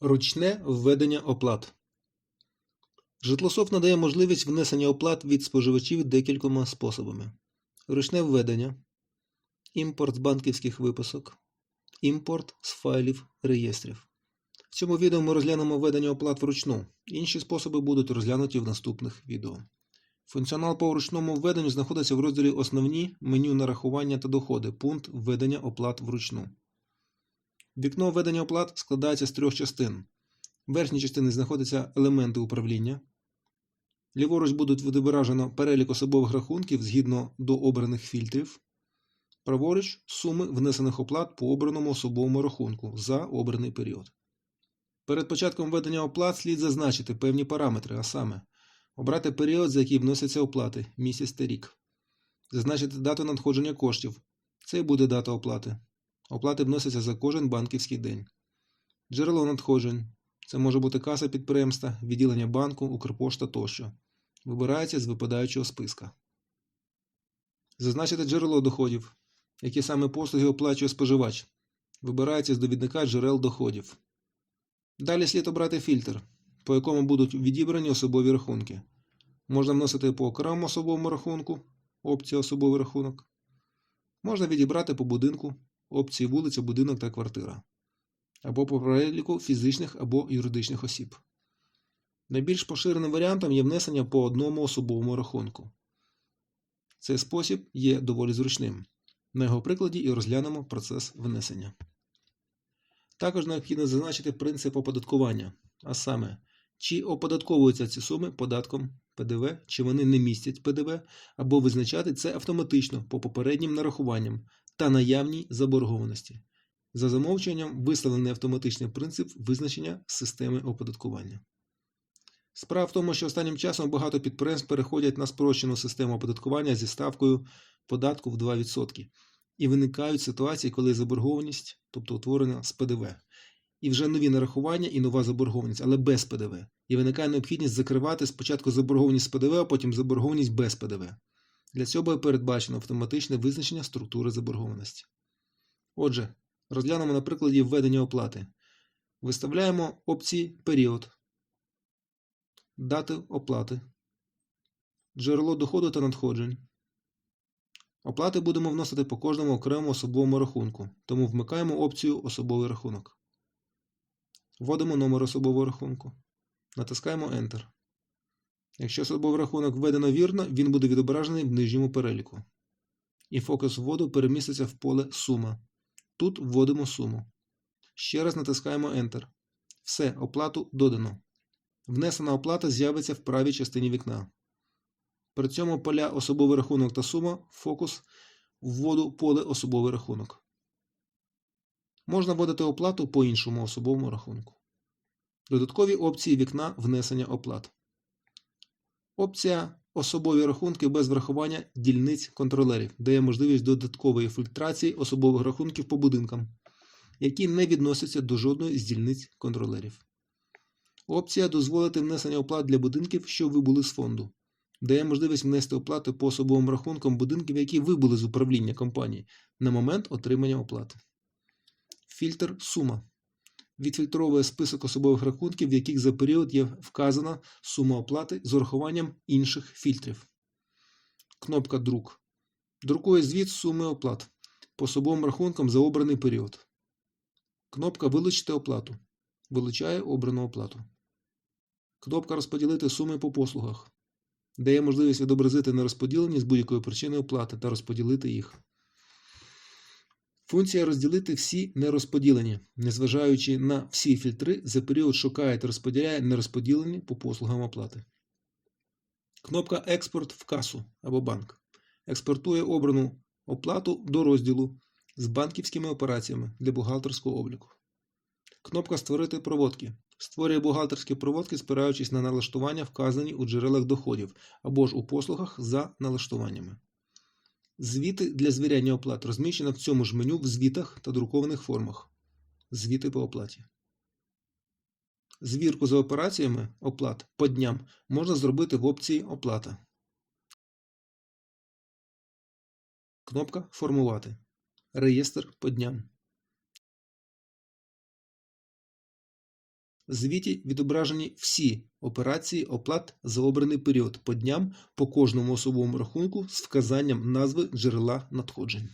Ручне введення оплат. Житлософт надає можливість внесення оплат від споживачів декількома способами: ручне введення, імпорт з банківських виписок, імпорт з файлів реєстрів. В цьому відео ми розглянемо введення оплат вручну. Інші способи будуть розглянуті в наступних відео. Функціонал по ручному введенню знаходиться в розділі Основні меню нарахування та доходи, пункт введення оплат вручну. Вікно введення оплат складається з трьох частин. В верхній частині знаходяться елементи управління. Ліворуч будуть відображено перелік особових рахунків згідно до обраних фільтрів. Праворуч суми внесених оплат по обраному особовому рахунку за обраний період. Перед початком введення оплат слід зазначити певні параметри, а саме обрати період, за який вносяться оплати місяць та рік. Зазначити дату надходження коштів. Це і буде дата оплати. Оплати вносяться за кожен банківський день. Джерело надходжень. Це може бути каса підприємства, відділення банку, Укрпошта тощо. Вибирається з випадаючого списка. Зазначити джерело доходів. Які саме послуги оплачує споживач. Вибирається з довідника джерел доходів. Далі слід обрати фільтр, по якому будуть відібрані особові рахунки. Можна вносити по окремому особовому рахунку, опція особовий рахунок. Можна відібрати по будинку, опції вулиця, будинок та квартира. Або по переліку фізичних або юридичних осіб. Найбільш поширеним варіантом є внесення по одному особовому рахунку. Цей спосіб є доволі зручним. На його прикладі і розглянемо процес внесення. Також необхідно зазначити принцип оподаткування, а саме, чи оподатковуються ці суми податком ПДВ, чи вони не містять ПДВ, або визначати це автоматично по попереднім нарахуванням та наявній заборгованості. За замовчуванням виставлений автоматичний принцип визначення системи оподаткування. Справа в тому, що останнім часом багато підприємств переходять на спрощену систему оподаткування зі ставкою податку в 2%. І виникають ситуації, коли заборгованість, тобто утворена з ПДВ. І вже нові нарахування і нова заборгованість, але без ПДВ. І виникає необхідність закривати спочатку заборгованість з ПДВ, а потім заборгованість без ПДВ. Для цього передбачено автоматичне визначення структури заборгованості. Отже, розглянемо на прикладі введення оплати. Виставляємо опції період, дати оплати, джерело доходу та надходжень. Оплати будемо вносити по кожному окремому особовому рахунку, тому вмикаємо опцію Особовий рахунок. Вводимо номер особового рахунку. Натискаємо Enter. Якщо особовий рахунок введено вірно, він буде відображений в нижньому переліку. І фокус вводу переміститься в поле Сума. Тут вводимо суму. Ще раз натискаємо Enter. Все, оплату додано. Внесена оплата з'явиться в правій частині вікна. При цьому поля особовий рахунок та сума, фокус, вводу поле особовий рахунок. Можна вводити оплату по іншому особовому рахунку. Додаткові опції вікна внесення оплат. Опція Особові рахунки без врахування дільниць контролерів дає можливість додаткової фільтрації особових рахунків по будинкам, які не відносяться до жодної з дільниць контролерів. Опція Дозволити внесення оплат для будинків, що вибули з фонду дає можливість внести оплати по особовим рахункам будинків, які вибули з управління компанії на момент отримання оплати. Фільтр Сума відфільтровує список особових рахунків, в яких за період є вказана сума оплати з урахуванням інших фільтрів. Кнопка Друк. Друкує звіт суми оплат по особовим рахункам за обраний період. Кнопка Вилучити оплату. Вилучає обрану оплату. Кнопка Розподілити суми по послугах дає можливість відобразити нерозподілені з будь-якої причини оплати та розподілити їх. Функція розділити всі нерозподілені, незважаючи на всі фільтри, за період шукає та розподіляє нерозподілені по послугам оплати. Кнопка Експорт в касу або банк експортує обрану оплату до розділу з банківськими операціями для бухгалтерського обліку. Кнопка Створити проводки створює бухгалтерські проводки, спираючись на налаштування, вказані у джерелах доходів або ж у послугах за налаштуваннями. Звіти для звіряння оплат розміщено в цьому ж меню в звітах та друкованих формах. Звіти по оплаті. Звірку за операціями оплат по дням можна зробити в опції Оплата. Кнопка Формувати. Реєстр по дням. Звіті відображені всі операції оплат за обраний період по дням по кожному особовому рахунку з вказанням назви джерела надходжень.